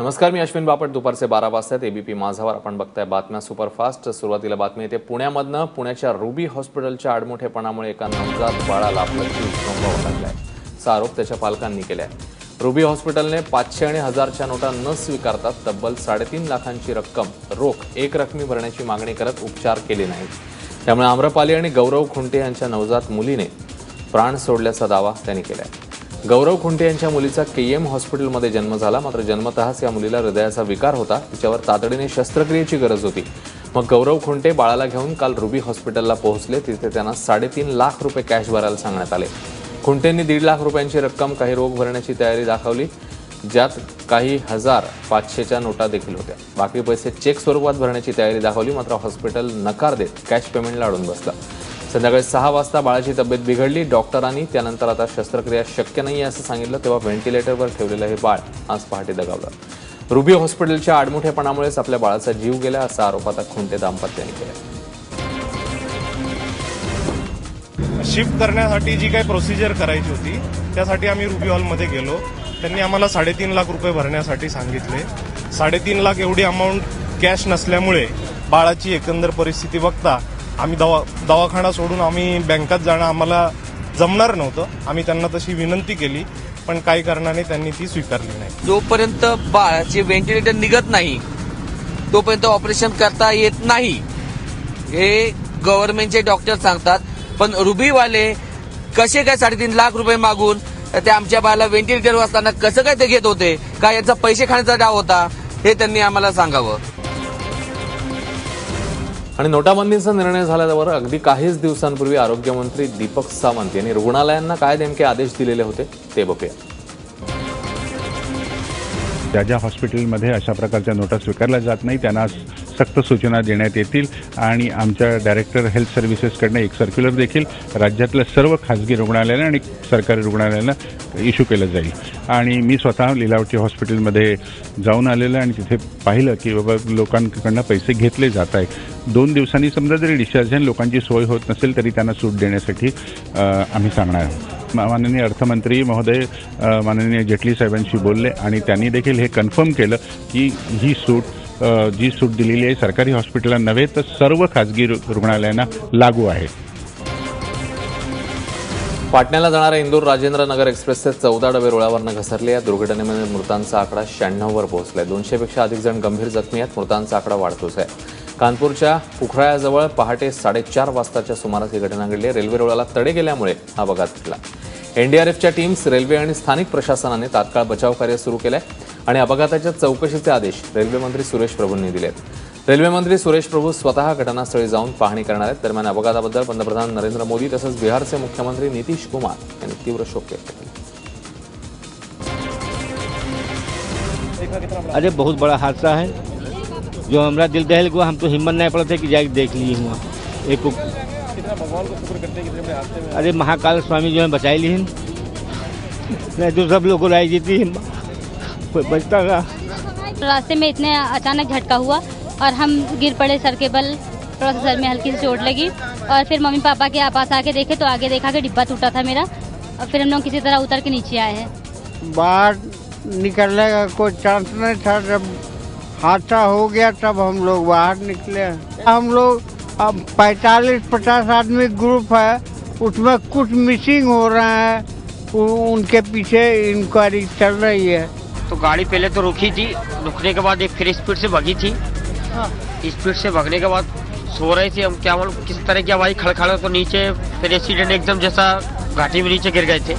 नमस्कार मी अश्विन बापट. दुपारचे बारा वाजतात एबीपी माझावर. आपण बघताय बातम्या सुपरफास्ट. सुरुवातीला बातमी येते. पुण्यामधनं पुण्याच्या रुबी हॉस्पिटलच्या आडमोठेपणामुळे एका नवजात बाळाला आपला जीव गमवावा लागलाय असा आरोप त्याच्या पालकांनी केलाय. रुबी हॉस्पिटलने पाचशे आणि हजारच्या नोटा न स्वीकारतात तब्बल साडेतीन लाखांची रक्कम रोख एक रकमी भरण्याची मागणी करत उपचार केले नाहीत. त्यामुळे आम्रपाली आणि गौरव खुंटे यांच्या नवजात मुलीने प्राण सोडल्याचा दावा त्यांनी केलाय. गौरव खुंटे यांच्या मुलीचा के एम हॉस्पिटलमध्ये जन्म झाला. मात्र जन्मतःच या मुलीला हृदयाचा विकार होता. तिच्यावर तातडीने शस्त्रक्रियेची गरज होती. मग गौरव खुंटे बाळाला घेऊन काल रुबी हॉस्पिटलला पोहोचले. तिथे त्यांना साडेतीन लाख रुपये कॅश भरायला सांगण्यात आले. खुंटेंनी दीड लाख रुपयांची रक्कम काही रोख भरण्याची तयारी दाखवली ज्यात काही हजार पाचशेच्या नोटा देखील होत्या. बाकी पैसे चेक स्वरूपात भरण्याची तयारी दाखवली मात्र हॉस्पिटल नकार देत कॅश पेमेंटला अडून बसला. संध्याकाळी सहा वाजता बाळाची तब्येत बिघडली. डॉक्टरांनी त्यानंतर आता शस्त्रक्रिया शक्य नाही असं सांगितलं तेव्हा व्हेंटिलेटरवर ठेवलेलं हे बाळ आज पहाटे दगावलं. रुबी हॉस्पिटलच्या आडमुठेपणामुळेच आपल्या बाळाचा जीव गेला असा आरोप आता खुंटे दाम्पत्याने केला. शिफ्ट करण्यासाठी जी काही प्रोसिजर करायची होती त्यासाठी आम्ही रुबी हॉलमध्ये गेलो. त्यांनी आम्हाला साडेतीन लाख रुपये भरण्यासाठी सांगितले. साडेतीन लाख एवढी अमाऊंट कॅश नसल्यामुळे बाळाची एकंदर परिस्थिती बघता आम्ही दवा दवाखाना सोडून आम्ही बँकात जाणं आम्हाला जमणार नव्हतं. आम्ही त्यांना तशी विनंती केली पण काही कारणाने त्यांनी ती स्वीकारली नाही. जोपर्यंत बाळाचे व्हेंटिलेटर निघत नाही तोपर्यंत ऑपरेशन करता येत नाही. हे गव्हर्नमेंटचे डॉक्टर सांगतात पण रुबीवाले कसे काय साडेतीन लाख रुपये मागून ते आमच्या बाळाला व्हेंटिलेटरवर असताना कसं काय ते घेत होते? का यांचा पैसे खाण्याचा डाव होता? हे त्यांनी आम्हाला सांगावं. आणि नोटाबंदीचा निर्णय झाल्यावर अगदी काहीच दिवसांपूर्वी आरोग्यमंत्री दीपक सावंत यांनी रुग्णालयांना काय नेमके आदेश दिलेले होते ते बघूया. ज्या ज्या हॉस्पिटलमध्ये अशा प्रकारच्या नोटा स्वीकारल्या जात नाही त्यांना सक्त सूचना देण्यात येतील आणि आमच्या डायरेक्टर हेल्थ सर्व्हिसेसकडनं एक सर्क्युलर देखील राज्यातल्या सर्व खाजगी रुग्णालयांना आणि सरकारी रुग्णालयांना इश्यू केलं जाईल. आणि मी स्वतः लिलावटी हॉस्पिटलमध्ये जाऊन आलेलं आणि तिथे पाहिलं की बाबा लोकांकडनं पैसे घेतले जात आहेत. दोन दिवसांनी समजा जरी डिस्चार्ज झाली लोकांची सोय होत नसेल तरी त्यांना सूट देण्यासाठी आम्ही सांगणार आहोत. माननीय अर्थमंत्री महोदय माननीय जेटली साहेबांशी बोलले आणि त्यांनी देखील हे कन्फर्म केलं की ही सूट जी सूट दिलेली आहे सरकारी हॉस्पिटलला नव्हे तर सर्व खाजगी रु- रुग्णालयांना लागू आहे. पाटण्याला जाणाऱ्या इंदूर राजेंद्र नगर एक्सप्रेसचे चौदा डबे रुळावरनं घसरले या दुर्घटनेमध्ये मृतांचा आकडा शहाण्णववर पोहोचलाय. दोनशेपेक्षा अधिक जण गंभीर जखमी आहेत. मृतांचा आकडा वाढतोच आहे. कानपूरच्या पुखरायाजवळ पहाटे साडेचार वाजताच्या सुमारास ही घटना घडली आहे. रेल्वे रुळाला तडे गेल्यामुळे हा अपघात घडला. एनडीआरएफच्या टीम्स रेल्वे आणि स्थानिक प्रशासनाने तात्काळ बचाव कार्य सुरू आहे आणि अपघाताच्या चौकशीचे आदेश रेल्वे मंत्री सुरेश प्रभूंनी दिले आहेत रेल्वे मंत्री सुरेश प्रभू स्वतः घटनास्थळी जाऊन पाहणी करणार आहेत. दरम्यान अपघाताबद्दल नरेंद्र मोदी तसंच बिहारचे मुख्यमंत्री नितीश कुमार तीव्र शोक व्यक्त अरे, बहुत बड़ा हादसा है। जो हमारा दिल दहल हुआ, हम तो हिम्मत नहीं पड़ा था कि जाके देख लिए हुआ। एक अरे, महाकाल स्वामी जो है, बचाई ली नहीं तो सब लोग को लाई जीती बचता का रास्ते में इतने अचानक झटका हुआ और हम गिर पड़े सर के बल थोड़ा सा सर में हल्की सी चोट लगी और फिर मम्मी पापा के पास आके देखे तो आगे देखा कि डिब्बा टूटा था मेरा और फिर हम लोग किसी तरह उतर के नीचे आए हैं। बाहर निकलने का कोई चांस नहीं था। जब हादसा हो गया तब हम लोग बाहर निकले। हम लोग अब पैंतालीस पचास आदमी ग्रुप है। उसमें कुछ मिसिंग हो रहे है। उनके पीछे इंक्वायरी चल रही है। तो गाड़ी पहले तो रुकी थी रुकने के बाद एक फिर स्पीड से भगी थी। स्पीड से भगने के बाद सो रहे थे हम क्या मालूम किस तरह की आवाज खड़खड़ा तो नीचे फिर एक्सीडेंट एकदम जैसा घाटी में नीचे गिर गए थे।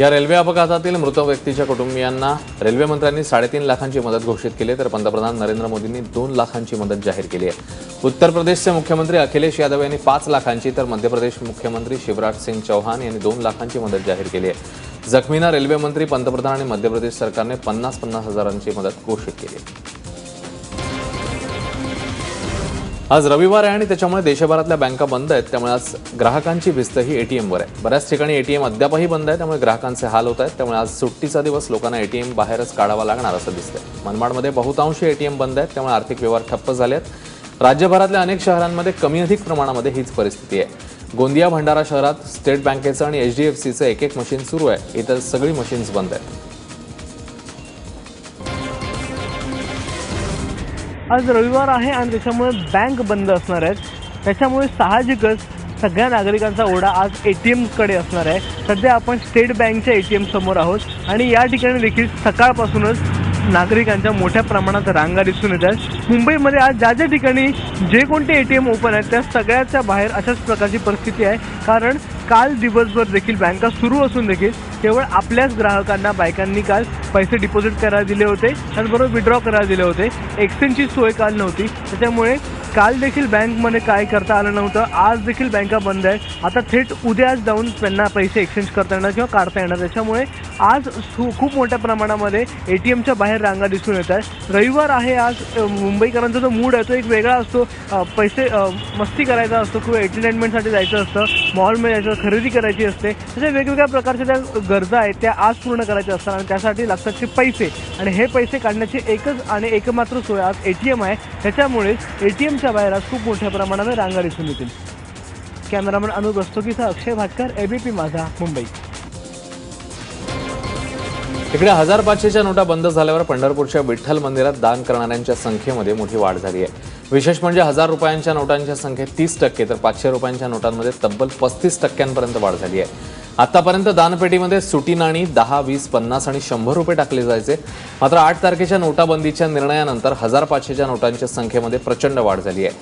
या रेल्वे अपघातातील मृत व्यक्तीच्या कुटुंबियांना रेल्वे मंत्र्यांनी साडेतीन लाखांची मदत घोषित केली तर पंतप्रधान नरेंद्र मोदींनी दोन लाखांची मदत जाहीर केली आहे. उत्तर प्रदेशचे मुख्यमंत्री अखिलेश यादव यांनी पाच लाखांची तर मध्य प्रदेश मुख्यमंत्री शिवराज सिंग चौहान यांनी दोन लाखांची मदत जाहीर केली आहे. जखमींना रेल्वे मंत्री पंतप्रधान आणि मध्य प्रदेश सरकारने पन्नास पन्नास हजारांची मदत घोषित केली. आज रविवार आहे आणि त्याच्यामुळे देशभरातल्या बँका बंद आहेत. त्यामुळे आज ग्राहकांची भिस्त ही एटीएमवर आहे. बऱ्याच ठिकाणी एटीएम अद्यापही बंद आहे त्यामुळे ग्राहकांचे हाल होत आहेत. त्यामुळे आज सुट्टीचा दिवस लोकांना एटीएम बाहेरच काढावा लागणार असं दिसतंय. मनमाडमध्ये बहुतांश एटीएम बंद आहेत त्यामुळे आर्थिक व्यवहार ठप्प झाले आहेत राज्यभरातल्या अनेक शहरांमध्ये कमी अधिक प्रमाणामध्ये हीच परिस्थिती आहे. गोंदिया भंडारा शहरात स्टेट बँकेचं आणि एच डी एफ सीचं एक एक मशीन सुरू आहे. इतर सगळी मशीन्स बंद आहेत. आज रविवार आहे आणि त्याच्यामुळे बँक बंद असणार आहेत. त्याच्यामुळे साहजिकच सगळ्या नागरिकांचा ओढा आज ए टी एमकडे असणार आहे. सध्या आपण स्टेट बँकच्या ए टी एम समोर आहोत आणि या ठिकाणी देखील सकाळपासूनच नागरिकांच्या मोठ्या प्रमाणात रांगा दिसून येतात मुंबईमध्ये आज ज्या ज्या ठिकाणी जे कोणते ए टी एम ओपन आहेत त्या सगळ्याच्या बाहेर अशाच प्रकारची परिस्थिती आहे. कारण काल दिवसभर देखील बँका सुरू असून देखील केवळ आपल्याच ग्राहकांना बँकांनी काल पैसे डिपॉझिट करायला दिले होते. त्याचबरोबर विड्रॉ करायला दिले होते. एक्सचेंजची सोय काल नव्हती. त्याच्यामुळे काल देखील बँकमध्ये काय करता आलं नव्हतं आज देखील बँका बंद आहे. आता थेट उद्याच जाऊन त्यांना पैसे एक्सचेंज करता येणार किंवा काढता येणार. त्याच्यामुळे आज खूप मोठ्या प्रमाणामध्ये ए टी एमच्या बाहेर रांगा दिसून येत आहेत. रविवार आहे आज मुंबईकरांचा जो मूड आहे तो एक वेगळा असतो. पैसे मस्ती करायचा असतो किंवा एंटरटेनमेंटसाठी जायचं असतं मॉलमध्ये जायचं खरेदी करायची असते. अशा वेगवेगळ्या प्रकारच्या त्या गरजा आहेत त्या आज पूर्ण करायच्या असतात आणि त्यासाठी लागतात ते पैसे. आणि हे पैसे काढण्याची एकच आणि एकमात्र सोय आज ए टी एम आहे. त्याच्यामुळेच ए टी एमच्या बाहेर आज खूप मोठ्या प्रमाणामध्ये रांगा दिसून येतील कॅमेरामन अनुप रस्तोगीचा अक्षय भाटकर एबीपी माझा मुंबई. इकडे हजार पाचशेच्या नोटा बंद झाल्यावर पंढरपूरच्या विठ्ठल मंदिरात दान करणाऱ्यांच्या संख्येमध्ये मोठी वाढ झाली आहे. विशेष म्हणजे हजार रुपयांच्या नोटांच्या संख्येत तीस टक्के तर पाचशे रुपयांच्या नोटांमध्ये तब्बल पस्तीस टक्क्यांपर्यंत वाढ झाली आहे. आतापर्यंत दानपेटीमध्ये सुटी नाणी दहा वीस पन्नास आणि शंभर रुपये टाकले जायचे. मात्र आठ तारखेच्या नोटाबंदीच्या निर्णयानंतर हजार पाचशेच्या नोटांच्या संख्येमध्ये प्रचंड वाढ झाली आहे.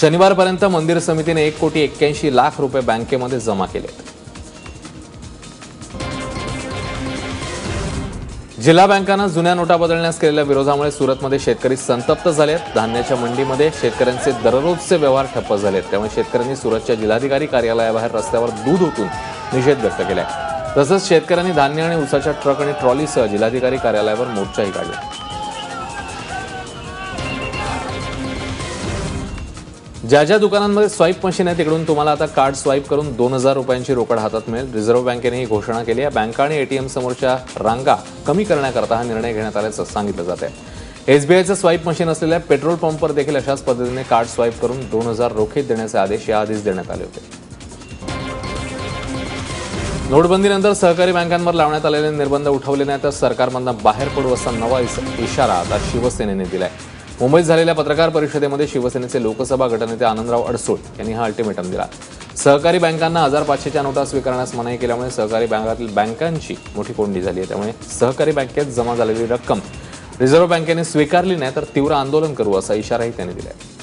शनिवारपर्यंत मंदिर समितीने एक कोटी एक्क्याऐंशी लाख रुपये बँकेमध्ये जमा केले जिल्हा बँकांना जुन्या नोटा बदलण्यास केलेल्या विरोधामुळे सुरतमध्ये शेतकरी संतप्त झाले आहेत. धान्याच्या मंडीमध्ये शेतकऱ्यांचे दररोजचे व्यवहार ठप्प झालेत. त्यामुळे शेतकऱ्यांनी सुरतच्या जिल्हाधिकारी कार्यालयाबाहेर रस्त्यावर दूध ओतून निषेध व्यक्त केला आहे तसंच शेतकऱ्यांनी धान्य आणि उसाच्या ट्रक आणि ट्रॉलीसह जिल्हाधिकारी कार्यालयावर मोर्चाही काढला. ज्या ज्या दुकानांमध्ये स्वाईप मशीन आहे तिकडून तुम्हाला आता कार्ड स्वाईप करून दोन हजार रुपयांची रोकड हातात मिळेल. रिझर्व्ह बँकेने ही घोषणा केली आहे. बँका आणि एटीएम समोरच्या रांगा कमी करण्याकरता हा निर्णय घेण्यात आल्याचं सांगितलं जात आहे. एसबीआयचं स्वाईप मशीन असलेल्या पेट्रोल पंपवर देखील अशाच पद्धतीने कार्ड स्वाईप करून दोन हजार रोखीत देण्याचे आदेश याआधीच देण्यात आले होते. नोटबंदीनंतर सहकारी बँकांवर लावण्यात आलेले निर्बंध उठवले नाही तर सरकारमधनं बाहेर पडू असा नवा इशारा आता शिवसेनेने दिलाय. मुंबईत झालेल्या पत्रकार परिषदेमध्ये शिवसेनेचे लोकसभा गटनेते आनंदराव अडसूळ यांनी हा अल्टिमेटम दिला. सहकारी बँकांना हजार पाचशेच्या नोटा स्वीकारण्यास मनाई केल्यामुळे सहकारी बँकातील बँकांची मोठी कोंडी झाली आहे. त्यामुळे सहकारी बँकेत जमा झालेली रक्कम रिझर्व्ह बँकेने स्वीकारली नाही तर तीव्र आंदोलन करू असा इशाराही त्यांनी आहे